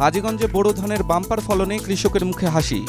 হাজীগঞ্জে বোরো ধানের বাম্পার ফলনে কৃষকের মুখে হাসি।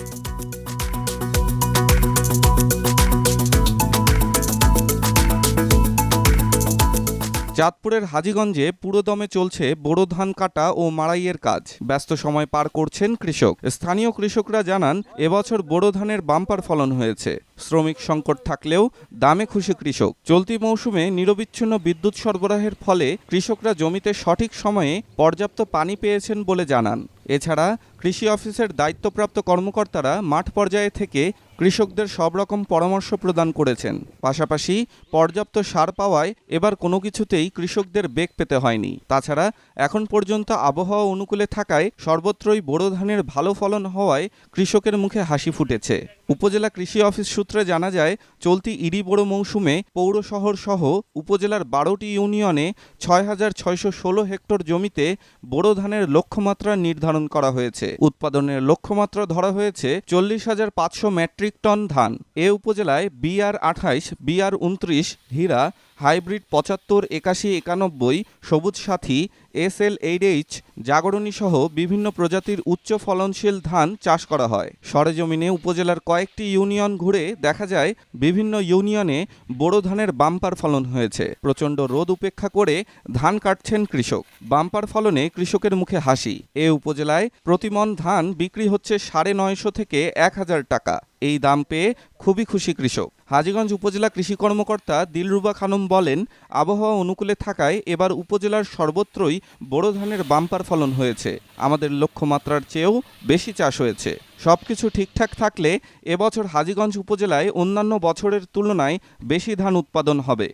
চাঁদপুরের হাজীগঞ্জে পুরোদমে চলছে বোরো ধান কাটা ও মাড়াইয়ের কাজ। ব্যস্ত সময় পার করছেন কৃষক। স্থানীয় কৃষকরা জানান, এবছর বোরো ধানের বাম্পার ফলন হয়েছে। শ্রমিক সংকট থাকলেও দামে খুশি কৃষক। চলতি মৌসুমে নিরবিচ্ছিন্ন বিদ্যুৎ সরবরাহের ফলে কৃষকরা জমিতে সঠিক সময়ে পর্যাপ্ত পানি পেয়েছেন বলে জানান। এছাড়া কৃষি অফিসের দায়িত্বপ্রাপ্ত কর্মকর্তারা মাঠ পর্যায়ে থেকে কৃষকদের সব রকম পরামর্শ প্রদান করেছেন। পাশাপাশি পর্যাপ্ত সার পাওয়ায় এবার কোনো কিছুতেই কৃষকদের বেগ পেতে হয়নি। তাছাড়া এখন পর্যন্ত আবহাওয়া অনুকূলে থাকায় সর্বত্রই বোরো ধানের ভালো ফলন হওয়ায় কৃষকের মুখে হাসি ফুটেছে। উপজেলা কৃষি অফিস সূত্রে জানা যায়, চলতি ইরি বড় মৌসুমে পৌর শহর সহ উপজেলার বারোটি ইউনিয়নে ছয় হাজার ছয়শো ষোলো হেক্টর জমিতে বোরো ধানের লক্ষ্যমাত্রা নির্ধারণ করা হয়েছে। উৎপাদনের লক্ষ্যমাত্রা ধরা হয়েছে চল্লিশ হাজার পাঁচশো মেট্রিক টন ধান। এ উপজেলায় বিআর আঠাইশ, বিআর উনত্রিশ, হীরা হাইব্রিড পঁচাত্তর, একাশি একানব্বই, সবুজ সাথী এস এল এইচ, জাগরণী সহ বিভিন্ন প্রজাতির উচ্চ ফলনশীল ধান চাষ করা হয়। সরেজমিনে উপজেলার কয়েকটি ইউনিয়ন ঘুরে দেখা যায়, বিভিন্ন ইউনিয়নে বোরো ধানের বাম্পার ফলন হয়েছে। প্রচণ্ড রোদ উপেক্ষা করে ধান কাটছেন কৃষক। বাম্পার ফলনে কৃষকের মুখে হাসি। এ উপজেলায় প্রতিমন ধান বিক্রি হচ্ছে সাড়ে নয়শো থেকে এক হাজার টাকা। এই দাম পেয়ে খুবই খুশি কৃষক। হাজীগঞ্জ উপজেলা কৃষি কর্মকর্তা দিলরুবা খানম বলেন, আবহাওয়া অনুকূলে থাকায় এবার উপজেলার সর্বত্রই বোরো ধানের বাম্পার ফলন হয়েছে। আমাদের লক্ষ্যমাত্রার চেয়েও বেশি চাষ হয়েছে। সবকিছু ঠিকঠাক থাকলে এবছর হাজীগঞ্জ উপজেলায় অন্যান্য বছরের তুলনায় বেশি ধান উৎপাদন হবে।